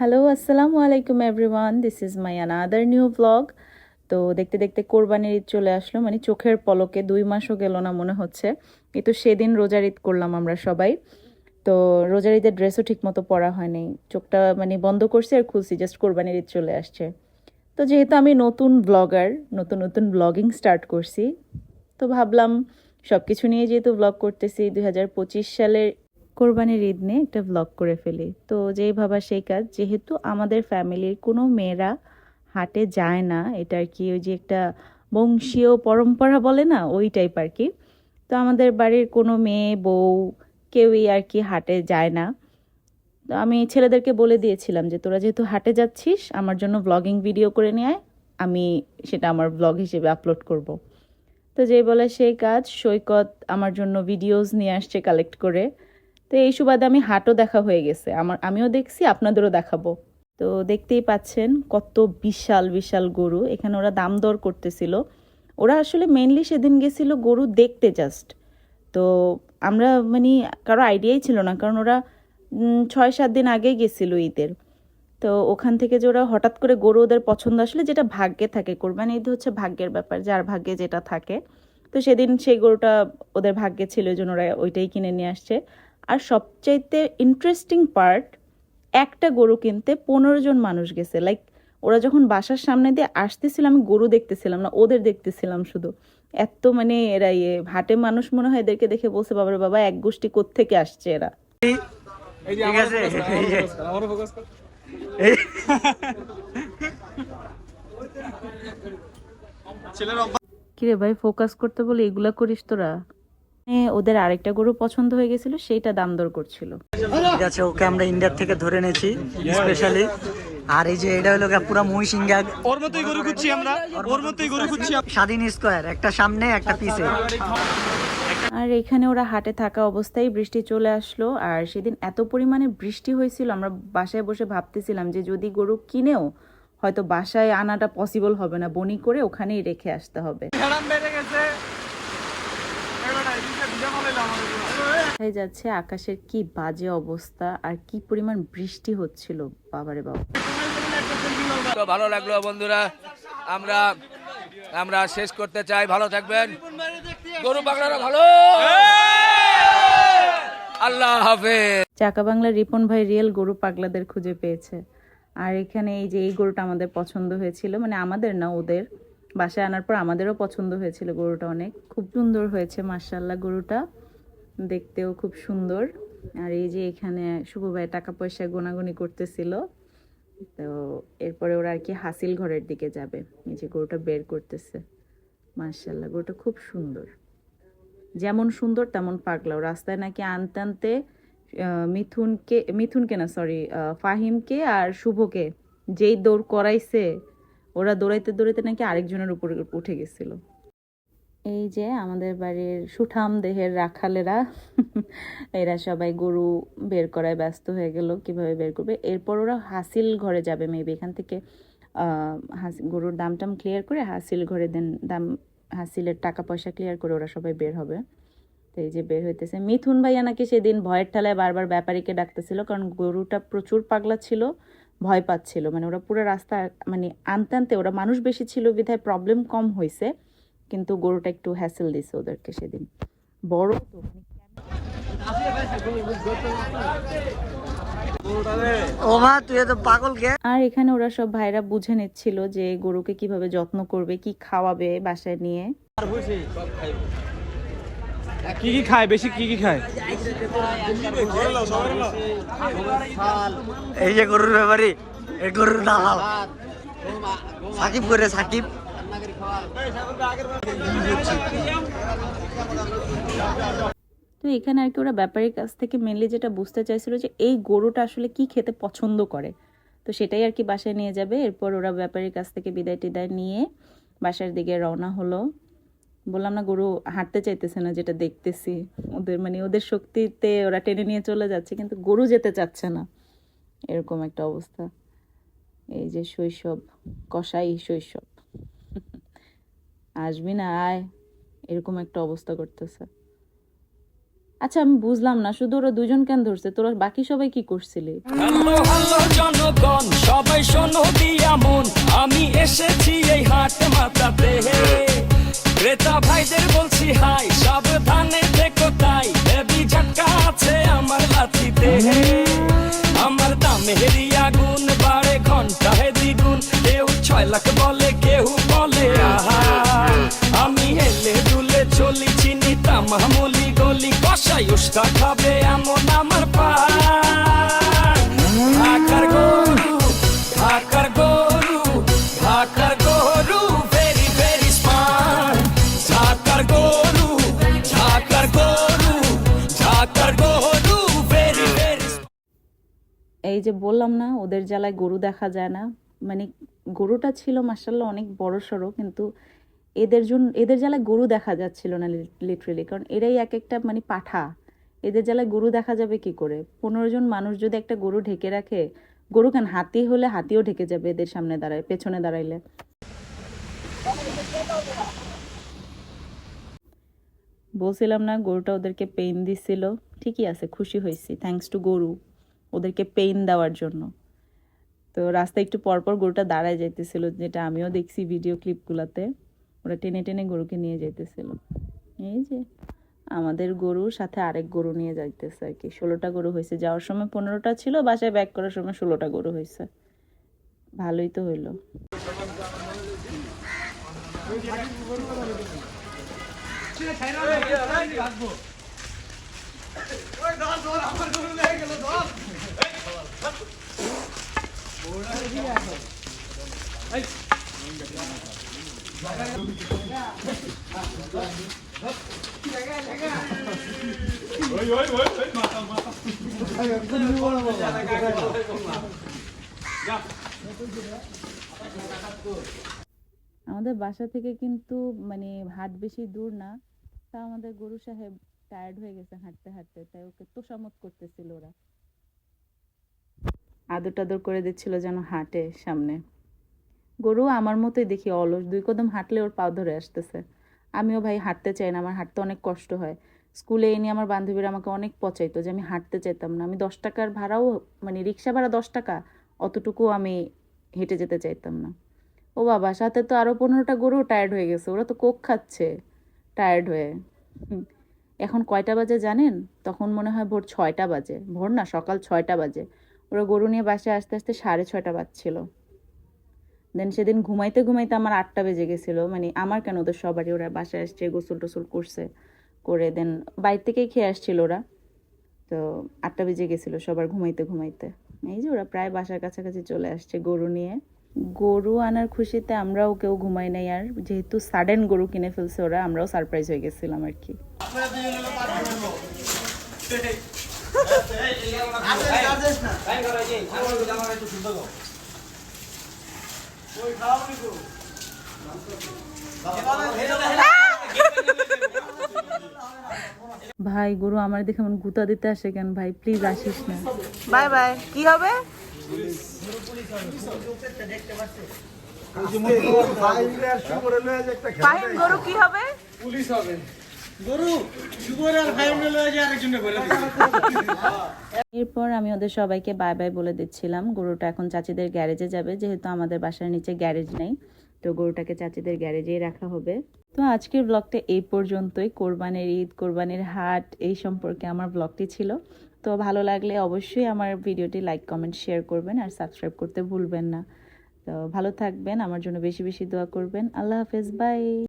Hello আসসালামু আলাইকুম everyone this is my another new blog তো দেখতে দেখতে কোরবানির ঈদ চলে আসলো। মানে চোখের পলকে দুই মাসও গেল না মনে হচ্ছে। এই তো সেদিন রোজার ঈদ করলাম আমরা সবাই। তো রোজার ঈদের ড্রেসও ঠিক মতো পরা হয়নি। চোখটা মানে বন্ধ করছি আর খুলছি জাস্ট কোরবানির ঈদ চলে আসছে। তো যেহেতু আমি নতুন ব্লগার নতুন নতুন ব্লগিং স্টার্ট করছি, তো ভাবলাম সব কিছু নিয়ে যেহেতু ব্লগ করতেছি, দুই হাজার পঁচিশ সালের কোরবানির ঈদ নিয়ে একটা ব্লগ করে ফেলি। তো যেই ভাবা সেই কাজ, যেহেতু আমাদের ফ্যামিলির কোনো মেয়েরা হাটে যায় না, এটা আর কি ওই যে একটা বংশীয় পরম্পরা বলে না, ওই টাইপ আর কি। তো আমাদের বাড়ির কোনো মেয়ে, বউ কেউই আর কি হাটে যায় না। তো আমি ছেলেদেরকে বলে দিয়েছিলাম যে, তোরা যেহেতু হাটে যাচ্ছিস, আমার জন্য ব্লগিং ভিডিও করে নিয়ে আয়, আমি সেটা আমার ব্লগ হিসেবে আপলোড করব। তো যেই বলে সেই কাজ, সৈকত আমার জন্য ভিডিওস নিয়ে আসছে কালেক্ট করে। তো এই সুবাদে আমি হাটও দেখা হয়ে গেছে। আমার, আমিও দেখছি, আপনাদেরও দেখাবো। তো দেখতেই পাচ্ছেন কত বিশাল বিশাল গরু। এখানে ওরা দাম দর করতেছিল। ওরা আসলে মেনলি সেদিন গেছিল গরু দেখতে জাস্ট তো আমরা মানে কারও আইডিয়াই ছিল না, কারণ ওরা ছয়, সাত দিন আগে গেছিল ঈদের। তো ওখান থেকে যে ওরা হঠাৎ করে গরু ওদের পছন্দ আসলে যেটা ভাগ্যে থাকে। কোরবানি ঈদ হচ্ছে ভাগ্যের ব্যাপার, যার ভাগ্যে যেটা থাকে। তো সেদিন সেই গরুটা ওদের ভাগ্যে ছিল জন্য ওরা ওইটাই কিনে নিয়ে আসছে। আর সবচাইতে ইন্টারেস্টিং পার্ট একটা গরু কিনতে পনেরো জন মানুষ গেছে। লাইক ওরা যখন বাসার সামনে দিয়ে আসতেছিল আমি গরু দেখতেছিলাম না ওদের দেখতেছিলাম শুধু। এত মানে এরা ইয়ে হাটে মানুষ মনে হয় এদেরকে দেখে বলছে বাবারে বাবা এক গোষ্ঠী কোত্থেকে আসছে এরা? ঠিক আছে। কর এই- ছেলের কিরে ভাই ফোকাস করতে বলে এগুলা করিস তোরা? ওদের আরেকটা গরু পছন্দ হয়ে গেছিল সেইটা দাম দর করছিল। ঠিক আছে ওকে আমরা ইন্ডিয়ার থেকে ধরে এনেছি স্পেশালি আর এই যে এটা হলো পুরো মহিসিংহা ওর মতোই গরু খুঁজছি আমরা ওর মতোই গরু খুঁজছি স্বাধীন স্কোয়ার একটা সামনে একটা পিছে। আর এখানে ওরা হাটে থাকা অবস্থায় বৃষ্টি চলে আসলো আর সেদিন এত পরিমাণে বৃষ্টি হয়েছিল আমরা বাসায় বসে ভাবতেছিলাম যে যদি গরু কিনেও হয়তো বাসায় আনাটা পসিবল হবে না বনি করে ওখানেই রেখে আসতে হবে হ্যারাম বেড়ে গেছে এবারে এদিকে ভিডিও কল এলো আমাদের হয়ে যাচ্ছে আকাশের কি বাজে অবস্থা আর কি পরিমাণ বৃষ্টি হচ্ছিল বাবারে বাবা। তো ভালো লাগল বন্ধুরা আমরা আমরা শেষ করতে চাই ভালো থাকবেন। গরু বাংলারা ভালো! আল্লাহ হাফেজ! চাকা বাংলা রিপন ভাই রিয়েল গরু পাগলাদের খুঁজে পেয়েছে। আর এখানে এই যে এই গরুটা আমাদের পছন্দ হয়েছিল মানে আমাদের না ওদের। বাসায় আনার পর আমাদেরও পছন্দ হয়েছিল গরুটা অনেক। খুব সুন্দর হয়েছে মার্শাল্লাহ গরুটা। দেখতেও খুব সুন্দর। আর এই যে এখানে শুভ ভাই টাকা পয়সা গোনাগুনি করতেছিল, তো এরপরে ওরা আর কি হাসিল ঘরের দিকে যাবে। এই যে গরুটা বের করতেছে মার্শাল্লাহ গরুটা খুব সুন্দর। যেমন সুন্দর তেমন পাগলাও। রাস্তায় নাকি আনতে আনতে মিথুনকে মিথুনকে না সরি ফাহিমকে আর শুভকে যেই দৌড় করাইছে, ওরা দৌড়াইতে দৌড়াইতে নাকি আরেকজনের উপরে উঠে গেছিল। এই যে আমাদের বাড়ির সুঠাম দেহের রাখালেরা, এরা সবাই গরু বের করায় ব্যস্ত হয়ে গেল, কীভাবে বের করবে? এরপর ওরা হাসিল ঘরে যাবে মেবি এখান থেকে গরুর দাম টাম ক্লিয়ার করে হাসিল ঘরে দেন, দাম, হাসিলের টাকা পয়সা ক্লিয়ার করে ওরা সবাই বের হবে। তো এই যে বের হইতেছে। মিথুন ভাইয়া নাকি সেদিন ভয়ের ঠালায় বারবার ব্যাপারীকে ডাকতেছিল, কারণ গরুটা প্রচুর পাগলা ছিল, ভয় পাচ্ছিল। মানে ওরা পুরো রাস্তা মানে আনতে আনতে, ওরা মানুষ বেশি ছিল, বিধায় প্রবলেম কম হয়েছে কিন্তু গরুটা একটু হ্যাসেল দিছে ওদেরকে সেদিন। বড় তো ও মা তুই তো পাগল কে? আর এখানে ওরা সব ভাইরা বুঝে নিচ্ছিল যে গরুকে কীভাবে যত্ন করবে কি খাওয়াবে বাসায় নিয়ে। কি কি খায় বেশি কি কি খায়? এই যে গরুর ব্যাপারে গরুর দালাল। সাকিব করে সাকিব। তো এখানে আর কি ওরা ব্যাপারীর কাছ থেকে মেনলি যেটা বুঝতে চাইছিল যে এই গরুটা আসলে কি খেতে পছন্দ করে। তো সেটাই আর কি বাসায় নিয়ে যাবে। এরপর ওরা ব্যাপারীর কাছ থেকে বিদায় টিদায় নিয়ে বাসার দিকে রওনা হলো। বললাম, না, গরু হাঁটতে চাইতেছে না যেটা দেখতেছি। ওদের মানে ওদের শক্তিতে ওরা টেনে নিয়ে চলে যাচ্ছে, কিন্তু গরু যেতে চাচ্ছে না। এরকম একটা অবস্থা। এই যে শৈশব কষাই শৈশব। আসবি না, আয়। এরকম একটা অবস্থা করতেছে। আচ্ছা আমি বুঝলাম না, শুধু ওরা দুজন কেন ধরছে? তোরা বাকি সবাই কি করছিলি? সবাই শোনো আমি এসেছি এই হাট মাথা দেহে ক্রেতা ভাইদের বলছি, হাই, সাবধানে দেখো তাই। ঝটকা আছে আমার লাথি দেহে আমার দামেরই আগুন বাড়ে ঘণ্টা হে দ্বিগুণ। কেউ ছয় লাখ বলে উস্কা খাবে এমন আমার গরু, ঢাকার গরু ঢাকার গরু ভেরি ভেরি স্মার্ট গরু গরু গরু ভেরি এই যে বললাম না, ওদের জ্বালায় গরু দেখা যায় না। মানে গরুটা ছিল মার্শাল্লাহ অনেক বড় সড়ো কিন্তু এদের জন্য এদের জ্বালায় গরু দেখা যাচ্ছিল না লিটারেলি কারণ এরাই এক একটা মানে পাঠা। এদের জ্বালায় গরু দেখা যাবে কি করে? পনেরো জন মানুষ যদি একটা গরু ঢেকে রাখে, গরু কেন হাতি হলে হাতিও ঢেকে যাবে এদের সামনে দাঁড়ায়, পেছনে দাঁড়াইলে। বলছিলাম না, গরুটা ওদেরকে পেইন দিছিল। ঠিকই আছে, খুশি হয়েছি। থ্যাঙ্কস টু গরু, ওদেরকে পেইন দেওয়ার জন্য। তো রাস্তায় একটু পরপর গরুটা দাঁড়ায় যাইতেছিল, যেটা আমিও দেখছি ভিডিও ক্লিপগুলোতে ওরা টেনে টেনে গরুকে নিয়ে যাইতেছিল। এই যে, আমাদের গরুর সাথে আরেক গরু নিয়ে যাইতেছে আর কি। ষোলোটা গরু হয়েছে যাওয়ার সময় পনেরোটা ছিল, বাসায় ব্যাক করার সময় ষোলোটা গরু হয়েছে ভালোই তো হইল। ওই আমাদের বাসা থেকে কিন্তু মানে হাট বেশি দূর না। তা আমাদের গরু সাহেব টায়ার্ড হয়ে গেছে হাঁটতে হাঁটতে। তাই ওকে তোষামত করতেছিল ওরা। আদর টাদর করে দিচ্ছিল যেন হাঁটে সামনে। গরু আমার মতোই দেখি অলস, দুই কদম হাঁটলে ওর পাও ধরে আসতেছে। আমিও ভাই হাঁটতে চাই না, আমার হাঁটতে অনেক কষ্ট হয়। স্কুলে এনে আমার বান্ধবীরা আমাকে অনেক পচাইতো যে আমি হাঁটতে চাইতাম না। আমি দশ টাকার ভাড়াও মানে রিক্সা ভাড়া দশ টাকা, অতটুকু আমি হেঁটে যেতে চাইতাম না। ও বাবা, সাথে তো আরও পনেরোটা গরু টায়ার্ড হয়ে গেছে, ওরা তো কোক খাচ্ছে টায়ার্ড হয়ে। এখন কয়টা বাজে জানেন? তখন মনে হয় ভোর ছয়টা বাজে, ভোর না সকাল ছয়টা বাজে। ওরা গরু নিয়ে বাসায় আসতে আসতে সাড়ে ছয়টা বাজছিল। দেন সেদিন ঘুমাইতে ঘুমাইতে আমার আটটা বেজে গেছিল মানে আমার কেন ওদের সবারই ওরা বাসায় আসছে গোসল টোসল করছে করে দেন বাইর থেকেই খেয়ে আসছিল ওরা তো আটটা বেজে গেছিল সবার ঘুমাইতে ঘুমাইতে এই যে ওরা প্রায় বাসার কাছাকাছি চলে আসছে গরু নিয়ে গরু আনার খুশিতে আমরাও কেউ ঘুমাই নাই আর যেহেতু সাডেন গরু কিনে ফেলছে ওরা আমরাও সারপ্রাইজ হয়ে গেছিলাম আর কি ভাই গরু আমার দেখে এমন গুতা দিতে আসে কেন? ভাই প্লিজ আসিস না। বাই বাই কি হবে? গরু কি হবে। এরপর আমি ওদের সবাইকে বাই বাই বলে দিচ্ছিলাম, গরুটা এখন চাচিদের গ্যারেজে যাবে, যেহেতু আমাদের বাসার নিচে গ্যারেজ নেই, তো গরুটাকে চাচিদের গ্যারেজেই রাখা হবে। তো আজকের ব্লগটা এই পর্যন্তই, কোরবানির ঈদ, কোরবানির হাট, এই সম্পর্কে আমার ব্লগটি ছিল। তো ভালো লাগলে অবশ্যই আমার ভিডিওটি লাইক, কমেন্ট, শেয়ার করবেন আর সাবস্ক্রাইব করতে ভুলবেন না। তো ভালো থাকবেন, আমার জন্য বেশি বেশি দোয়া করবেন। আল্লাহ হাফেজ, বাই।